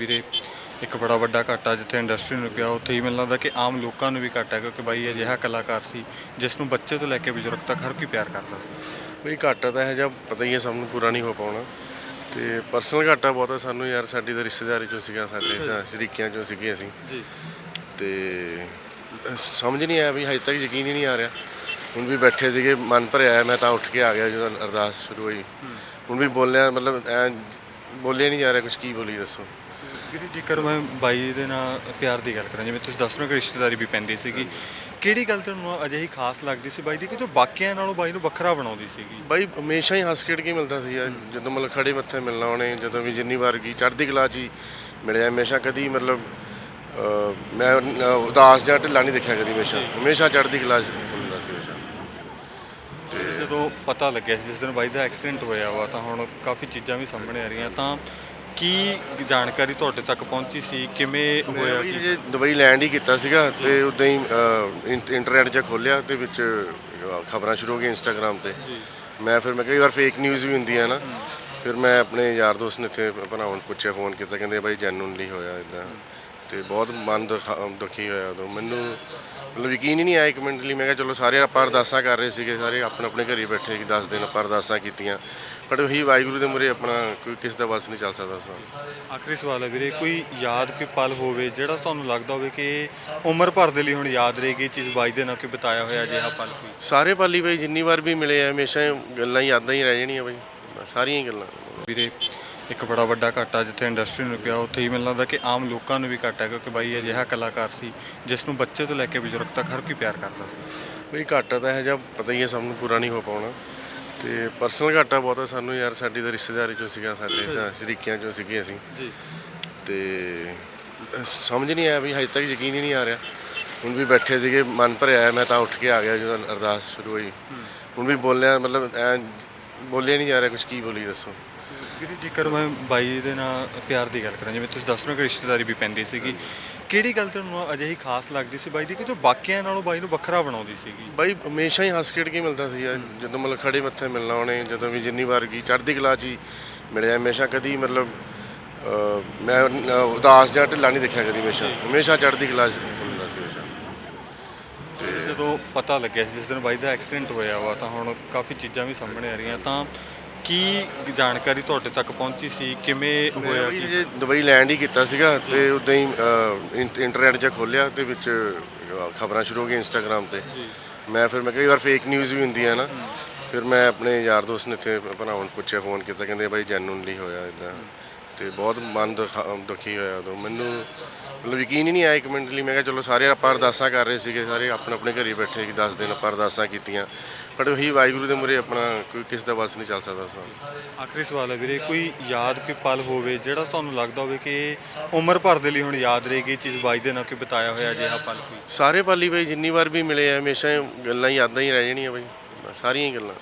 ਵੀਰੇ ਇੱਕ ਬੜਾ ਵੱਡਾ ਘਾਟਾ ਜਿੱਥੇ ਇੰਡਸਟਰੀ ਨੂੰ ਪਿਆ ਉੱਥੇ ਹੀ ਮੈਨੂੰ ਲੱਗਦਾ ਕਿ ਆਮ ਲੋਕਾਂ ਨੂੰ ਵੀ ਘਾਟਾ ਹੈ ਕਿਉਂਕਿ ਬਾਈ ਅਜਿਹਾ ਕਲਾਕਾਰ ਸੀ ਜਿਸ ਨੂੰ ਬੱਚੇ ਤੋਂ ਲੈ ਕੇ ਬਜ਼ੁਰਗ ਤੱਕ ਹਰ ਕੋਈ ਪਿਆਰ ਕਰਦਾ ਸੀ। ਬਈ ਘਾਟਾ ਤਾਂ ਇਹ ਜਿਹਾ ਪਤਾ ਹੀ ਹੈ ਸਭ ਨੂੰ ਪੂਰਾ ਨਹੀਂ ਹੋ ਪਾਉਣਾ। ਤੇ ਪਰਸਨਲ ਘਾਟਾ ਬਹੁਤ ਹੈ ਸਾਨੂੰ ਯਾਰ ਸਾਡੀ ਤਾਂ ਰਿਸ਼ਤੇਦਾਰੀ ਚੋਂ ਸੀਗਾ ਸਾਡੇ ਤਾਂ ਸ਼ਰੀਕਿਆਂ ਚੋਂ ਸੀਗੇ ਅਸੀਂ। ਜੀ। ਤੇ ਸਮਝ ਨਹੀਂ ਆਇਆ ਵੀ ਹਜੇ ਤੱਕ ਯਕੀਨ ਹੀ ਨਹੀਂ ਆ ਰਿਹਾ। ਹੁਣ ਵੀ ਬੈਠੇ ਸੀਗੇ ਮਨ ਭਰਿਆ ਮੈਂ ਤਾਂ ਉੱਠ ਕੇ ਆ ਗਿਆ ਜਦੋਂ ਅਰਦਾਸ ਸ਼ੁਰੂ ਹੋਈ। ਹੁਣ ਵੀ ਬੋਲਿਆ ਮਤਲਬ ਐਂ ਬੋਲਿਆ ਨਹੀਂ ਜਾ ਰਿਹਾ ਕੁਝ ਕੀ ਬੋਲੀ ਦੱਸੋ? ਵੀਰੇ ਜੇਕਰ ਮੈਂ ਬਾਈ ਦੇ ਨਾਲ ਪਿਆਰ ਦੀ ਗੱਲ ਕਰਾਂ ਜਿਵੇਂ ਤੁਸੀਂ ਦੱਸ ਰਹੇ ਹੋ ਕਿ ਰਿਸ਼ਤੇਦਾਰੀ ਵੀ ਪੈਂਦੀ ਸੀਗੀ ਕਿਹੜੀ ਗੱਲ ਤੁਹਾਨੂੰ ਅਜਿਹੀ ਖਾਸ ਲੱਗਦੀ ਸੀ ਬਾਈ ਦੀ ਕਿ ਜੋ ਬਾਕੀਆਂ ਨਾਲੋਂ ਬਾਈ ਨੂੰ ਵੱਖਰਾ ਬਣਾਉਂਦੀ ਸੀਗੀ? ਬਾਈ ਹਮੇਸ਼ਾ ਹੀ ਹੱਸ ਖੇਡ ਕੇ ਮਿਲਦਾ ਸੀ ਯਾਰ ਜਦੋਂ ਮਤਲਬ ਖੜੇ ਮੱਥੇ ਮਿਲਣਾ ਉਹਨੇ ਜਦੋਂ ਵੀ ਜਿੰਨੀ ਵਾਰ ਗਈ ਚੜ੍ਹਦੀ ਕਲਾ 'ਚ ਹੀ ਮਿਲਿਆ। ਹਮੇਸ਼ਾ ਕਦੀ ਮਤਲਬ ਅਹ, ਮੈਂ ਅਹ, ਉਦਾਸ ਜਾਂ ਢਿੱਲਾ ਨਹੀਂ ਦੇਖਿਆ ਕਦੀ ਹਮੇਸ਼ਾ। ਹਮੇਸ਼ਾ ਚੜ੍ਹਦੀ ਕਲਾ 'ਚ ਹੁੰਦਾ ਸੀ ਹਮੇਸ਼ਾ। ਜਦੋਂ ਪਤਾ ਲੱਗਿਆ ਸੀ ਜਿਸ ਦਿਨ ਬਾਈ ਦਾ ਐਕਸੀਡੈਂਟ ਹੋਇਆ ਵਾ ਤਾਂ ਹੁਣ ਕਾਫੀ ਚੀਜ਼ਾਂ ਵੀ ਸਾਹਮਣੇ ਆ ਰਹੀਆਂ। ਤਾਂ ਕੀ ਜਾਣਕਾਰੀ ਤੁਹਾਡੇ ਤੱਕ ਪਹੁੰਚੀ ਸੀ? ਕਿਵੇਂ ਹੋਇਆ ਕਿ? ਦੁਬਈ ਲੈਂਡ ਹੀ ਕੀਤਾ ਸੀਗਾ ਤੇ ਉਦਾਂ ਹੀ ਇੰਟਰਨੈਟ 'ਚ ਖੋਲਿਆ ਤੇ ਵਿੱਚ ਖਬਰਾਂ ਸ਼ੁਰੂ ਹੋ ਗਈਆਂ ਇੰਸਟਾਗ੍ਰam ਤੇ। ਮੈਂ ਫਿਰ ਮੈਂ ਕਈ ਵਾਰ ਫੇਕ ਨਿਊਜ਼ ਵੀ ਹੁੰਦੀ ਹੈ ਨਾ ਫਿਰ ਮੈਂ ਆਪਣੇ ਯਾਰ ਦੋਸਤ ਨੇ ਇੱਥੇ ਭਰਾਵਾਂ ਨੂੰ ਪੁੱਛਿਆ ਫੋਨ ਕੀਤਾ ਕਹਿੰਦੇ ਬਾਈ ਜੈਨੂਨਲੀ ਹੋਇਆ ਇਦਾਂ ਤੇ ਬਹੁਤ ਮਨ ਦੁਖਾ- ਦੁਖੀ ਹੋਇਆ ਉਦੋਂ। ਮੈਨੂੰ ਮਤਲਬ ਯਕੀਨ ਹੀ ਨਹੀਂ ਆਇਆ ਇੱਕ ਮਿੰਟ ਲਈ। ਮੈਂ ਕਿਹਾ ਚਲੋ ਸਾਰੇ ਆਪਾਂ ਅਰਦਾਸਾਂ ਕਰ ਰਹੇ ਸੀਗੇ ਸਾਰੇ ਆਪਣੇ ਆਪਣੇ ਘਰੇ ਬੈਠੇ ਕਿ 10 ਦਿਨ ਆਪਾਂ ਅਰਦਾਸਾਂ ਕੀਤੀਆਂ। ਬਟ ਉਹੀ ਵਾਹਿਗੁਰੂ ਦੇ ਮੁਰੇ ਆਪਣਾ ਕੋਈ ਕਿਸ ਦਾ ਬਸ ਨਹੀਂ ਚੱਲ ਸਕਦਾ ਉਸ ਨਾਲ ਆਖਰੀ ਸਵਾਲ ਹੈ ਵੀਰੇ ਕੋਈ ਯਾਦ ਕੋਈ ਪਲ ਹੋਵੇ ਜਿਹੜਾ ਤੁਹਾਨੂੰ ਲੱਗਦਾ ਹੋਵੇ ਕਿ ਉਮਰ ਭਰ ਦੇ ਲਈ ਹੁਣ ਯਾਦ ਰਹੇਗੀ ਇਹ ਚੀਜ਼ ਬਾਈ ਦੇ ਨਾਲ ਕੋਈ ਬਿਤਾਇਆ ਹੋਇਆ ਅਜਿਹਾ ਪਲ ਕੋਈ? ਸਾਰੇ ਪਾਲੀ ਬਾਈ ਜਿੰਨੀ ਵਾਰ ਵੀ ਮਿਲੇ ਆ ਹਮੇਸ਼ਾ ਹੀ ਗੱਲਾਂ ਯਾਦਾਂ ਹੀ ਰਹਿ ਜਾਣੀਆਂ ਬਾਈ। ਸਾਰੀਆਂ ਹੀ ਗੱਲਾਂ। ਵੀਰੇ ਇੱਕ ਬੜਾ ਵੱਡਾ ਘਾਟਾ ਜਿੱਥੇ ਇੰਡਸਟਰੀ ਨੂੰ ਪਿਆ ਉੱਥੇ ਹੀ ਮੈਨੂੰ ਲੱਗਦਾ ਕਿ ਆਮ ਲੋਕਾਂ ਨੂੰ ਵੀ ਘਾਟਾ ਹੈ ਕਿਉਂਕਿ ਬਾਈ ਅਜਿਹਾ ਕਲਾਕਾਰ ਸੀ ਜਿਸ ਨੂੰ ਬੱਚੇ ਤੋਂ ਲੈ ਕੇ ਬਜ਼ੁਰਗ ਤੱਕ ਹਰ ਕੋਈ ਪਿਆਰ ਕਰਦਾ ਸੀ। ਬਈ ਘਾਟਾ ਤਾਂ ਇਹ ਜਿਹਾ ਪਤਾ ਹੀ ਹੈ ਸਭ ਨੂੰ ਪੂਰਾ ਨਹੀਂ ਹੋ ਪਾਉਣਾ। ਤੇ ਪਰਸਨਲ ਘਾਟਾ ਬਹੁਤ ਹੈ ਸਾਨੂੰ ਯਾਰ ਸਾਡੀ ਤਾਂ ਰਿਸ਼ਤੇਦਾਰੀ ਚੋਂ ਸੀਗਾ ਸਾਡੇ ਤਾਂ ਸ਼ਰੀਕਿਆਂ ਚੋਂ ਸੀਗੇ ਅਸੀਂ। ਜੀ। ਤੇ ਸਮਝ ਨਹੀਂ ਆਇਆ ਵੀ ਹਜੇ ਤੱਕ ਯਕੀਨ ਹੀ ਨਹੀਂ ਆ ਰਿਹਾ। ਹੁਣ ਵੀ ਬੈਠੇ ਸੀਗੇ ਮਨ ਭਰਿਆ ਮੈਂ ਤਾਂ ਉੱਠ ਕੇ ਆ ਗਿਆ ਜਦੋਂ ਅਰਦਾਸ ਸ਼ੁਰੂ ਹੋਈ। ਹੁਣ ਵੀ ਬੋਲਿਆ ਮਤਲਬ ਐਂ ਬੋਲਿਆ ਨਹੀਂ ਜਾ ਰਿਹਾ ਕੁਝ ਕੀ ਬੋਲੀ ਦੱਸੋ। ਵੀਰੇ ਜੇਕਰ ਮੈਂ ਬਾਈ ਦੇ ਨਾਲ ਪਿਆਰ ਦੀ ਗੱਲ ਕਰਾਂ ਜਿਵੇਂ ਤੁਸੀਂ ਦੱਸ ਰਹੇ ਹੋ ਕਿ ਰਿਸ਼ਤੇਦਾਰੀ ਵੀ ਪੈਂਦੀ ਸੀਗੀ ਕਿਹੜੀ ਗੱਲ ਤੁਹਾਨੂੰ ਅਜਿਹੀ ਖਾਸ ਲੱਗਦੀ ਸੀ ਬਾਈ ਦੀ ਕਿ ਜੋ ਬਾਕੀਆਂ ਨਾਲੋਂ ਬਾਈ ਨੂੰ ਵੱਖਰਾ ਬਣਾਉਂਦੀ ਸੀਗੀ? ਬਾਈ ਹਮੇਸ਼ਾ ਹੀ ਹੱਸ ਖੇਡ ਕੇ ਮਿਲਦਾ ਸੀ ਜਦੋਂ ਮਤਲਬ ਖੜੇ ਮੱਥੇ ਮਿਲਣਾ ਉਹਨੇ ਜਦੋਂ ਵੀ ਜਿੰਨੀ ਵਾਰ ਗਈ ਚੜ੍ਹਦੀ ਕਲਾ 'ਚ ਹੀ ਮਿਲਿਆ। ਹਮੇਸ਼ਾ ਕਦੀ ਮਤਲਬ ਮੈਂ ਉਦਾਸ ਜਾਂ ਢਿੱਲਾ ਨਹੀਂ ਦੇਖਿਆ ਕਦੀ ਹਮੇਸ਼ਾ। ਹਮੇਸ਼ਾ ਚੜ੍ਹਦੀ ਕਲਾ 'ਚ ਹੁੰਦਾ ਸੀ ਹਮੇਸ਼ਾ। ਜਦੋਂ ਪਤਾ ਲੱਗਿਆ ਸੀ ਜਿਸ ਦਿਨ ਬਾਈ ਦਾ ਐਕਸੀਡੈਂਟ ਹੋਇਆ ਵਾ ਤਾਂ ਹੁਣ ਕਾਫੀ ਚੀਜ਼ਾਂ ਵੀ ਸਾਹਮਣੇ ਆ ਰਹੀਆਂ ਤਾਂ ਕੀ ਜਾਣਕਾਰੀ ਤੁਹਾਡੇ ਤੱਕ ਪਹੁੰਚੀ ਸੀ? ਕਿਵੇਂ ਹੋਇਆ ਕਿ? ਕਿ ਦੁਬਈ ਲੈਂਡ ਹੀ ਕੀਤਾ ਸੀਗਾ ਤੇ ਉਦਾਂ ਹੀ ਅਹ, ਇੰਟਰਨੈਟ 'ਚ ਖੋਲਿਆ ਤੇ ਵਿੱਚ ਖਬਰਾਂ ਸ਼ੁਰੂ ਹੋ ਗਈਆਂ ਇੰਸਟਾਗ੍ਰam ਤੇ। ਮੈਂ ਫਿਰ ਮੈਂ ਕਈ ਵਾਰ ਫੇਕ ਨਿਊਜ਼ ਵੀ ਹੁੰਦੀ ਹੈ। ਨਾ ਫਿਰ ਮੈਂ ਆਪਣੇ ਯਾਰ ਦੋਸਤ ਨੇ ਇੱਥੇ ਭਰਾਵਾਂ ਨੂੰ ਪੁੱਛਿਆ ਫੋਨ ਕੀਤਾ ਕਹਿੰਦੇ ਬਾਈ ਜੈਨੂਨਲੀ ਹੋਇਆ ਇਦਾਂ ਤੇ ਬਹੁਤ ਮਨ ਦੁਖਾ- ਦੁਖੀ ਹੋਇਆ ਉਦੋਂ। ਮੈਨੂੰ ਮਤਲਬ ਯਕੀਨ ਹੀ ਨਹੀਂ ਆਇਆ ਇੱਕ ਮਿੰਟ ਲਈ। ਮੈਂ ਕਿਹਾ ਚਲੋ ਸਾਰੇ ਆਪਾਂ ਅਰਦਾਸਾਂ ਕਰ ਰਹੇ ਸੀਗੇ ਸਾਰੇ ਆਪਣੇ ਆਪਣੇ ਘਰੇ ਬੈਠੇ ਕਿ 10 ਦਿਨ ਆਪਾਂ ਅਰਦਾਸਾਂ ਕੀਤੀਆਂ। ਬਟ ਉਹੀ ਵਾਹਿਗੁਰੂ ਦੇ ਮੁਰੇ ਆਪਣਾ ਕੋਈ ਕਿਸ ਦਾ ਬਸ ਨਹੀਂ ਚੱਲ ਸਕਦਾ ਉਸ ਨਾਲ ਆਖਰੀ ਸਵਾਲ ਹੈ ਵੀਰੇ ਕੋਈ ਯਾਦ ਕੋਈ ਪਲ ਹੋਵੇ ਜਿਹੜਾ ਤੁਹਾਨੂੰ ਲੱਗਦਾ ਹੋਵੇ ਕਿ ਉਮਰ ਭਰ ਦੇ ਲਈ ਹੁਣ ਯਾਦ ਰਹੇਗੀ ਇਹ ਚੀਜ਼ ਬਾਈ ਦੇ ਨਾਲ ਕੋਈ ਬਿਤਾਇਆ ਹੋਇਆ ਅਜਿਹਾ ਪਲ ਕੋਈ? ਸਾਰੇ ਪਾਲੀ ਬਾਈ ਜਿੰਨੀ ਵਾਰ ਵੀ ਮਿਲੇ ਆ ਹਮੇਸ਼ਾ ਹੀ ਗੱਲਾਂ ਯਾਦਾਂ ਹੀ ਰਹਿ ਜਾਣੀਆਂ ਬਾਈ। ਸਾਰੀਆਂ ਹੀ ਗੱਲਾਂ।